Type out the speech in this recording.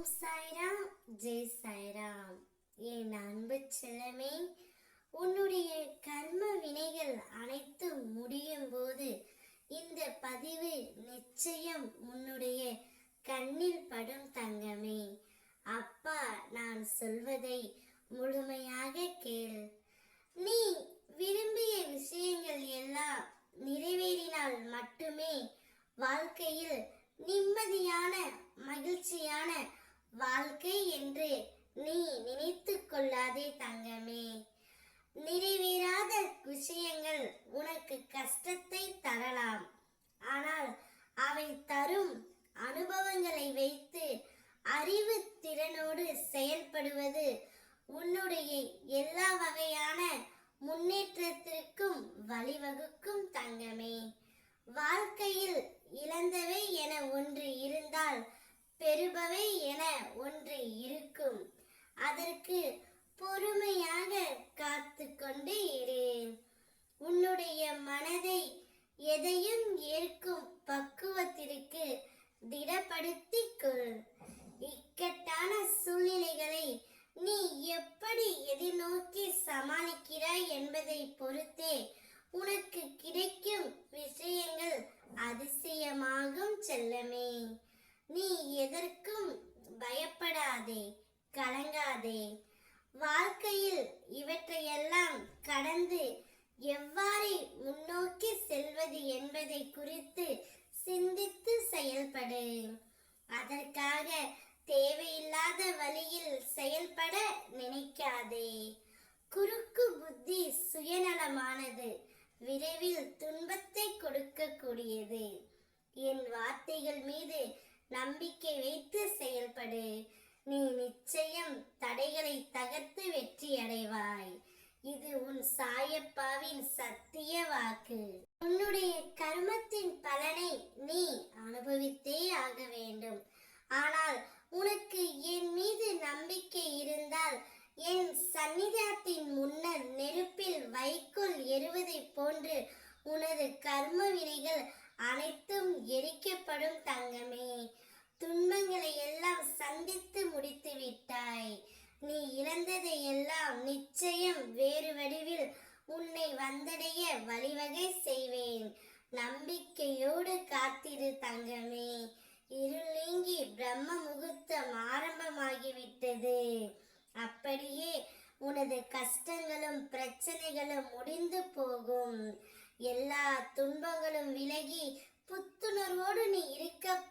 ஓம் சாய்ராம் ஜெய் சாய்ராம் என் அன்பு செல்லமே உன்னுடைய கர்ம வினைகள் அனைத்தும் முடியும் போது இந்த பதிவு நிச்சயம் உன்னுடைய கண்ணில் படும் தங்கமே. அப்பா நான் சொல்வதை முழுமையாக கேள். நீ விரும்பிய விஷயங்கள் எல்லாம் நிறைவேறினால் மட்டுமே வாழ்க்கையில் நிம்மதியான வாழ்க்கை என்று நீ நினைத்து கொள்ளாதே தங்கமே. நிறைவேறாத விஷயங்கள் உனக்கு கஷ்டத்தை தரலாம். ஆனால் அவை தரும் அனுபவங்களை வைத்து அறிவு திறனோடு செயல்படுவது உன்னுடைய எல்லா வகையான முன்னேற்றத்திற்கும் வழிவகுக்கும் தங்கமே. வாழ்க்கையில் இழந்தவை என என்பவை என ஒன்று இருக்கும். அதற்கு பொறுமையாக காத்து கொண்டு இரு. உன்னுடைய மனதை எதையும் ஏற்கும் பக்குவத்திற்கு திடப்படுத்திக் கொள். இக்கட்டான சூழ்நிலைகளை நீ எப்படி எதிர்நோக்கி சமாளிக்கிறாய் என்பதை பொறுத்தே உனக்கு கிடைக்கும் விஷயங்கள் அதிசயமாகும் செல்லமே. நீ எதற்கும் பயப்படாதே கலங்காதே. வாழ்க்கையில் இவற்றையெல்லாம் கடந்து எவ்வாறு முன்னோக்கி செல்வது என்பதை குறித்து சிந்தித்து செயல்படு. அதற்காக தேவையில்லாத வழியில் செயல்பட நினைக்காதே. குறுக்கு புத்தி சுயநலமானது விரைவில் துன்பத்தை கொடுக்கக்கூடியது. என் வார்த்தைகள் மீது நம்பிக்கை வைத்து செயல்படு. நீ நிச்சயம் தடைகளை தகர்த்து வெற்றி அடைவாய். இது உன் சாயப்பாவின் சத்திய வாக்கு. உன்னுடைய கர்மத்தின் பலனை நீ அனுபவித்தே ஆக வேண்டும். ஆனால் உனக்கு என் மீது நம்பிக்கை இருந்தால் என் சந்நிதானத்தின் முன்னர் நெருப்பில் வைக்குள் எறுவதைப் போன்று உனது கர்ம வினைகள் அனைத்தும் எரிக்கப்படும் தங்கமே. துன்பங்களை எல்லாம் சந்தித்து முடித்து விட்டாய். நீ இழந்ததை எல்லாம் நிச்சயம் வேறு வடிவில் உன்னை வந்தடைய வழிவகை செய்வேன். நம்பிக்கையோடு காத்திரு தங்கமே. இருள் நீங்கி பிரம்ம முகூர்த்தம் ஆரம்பமாகிவிட்டது. அப்படியே உனது கஷ்டங்களும் பிரச்சனைகளும் முடிந்து போகும். எல்லா துன்பங்களும் விலகி புத்துணர்வோடு நீ இருக்கப்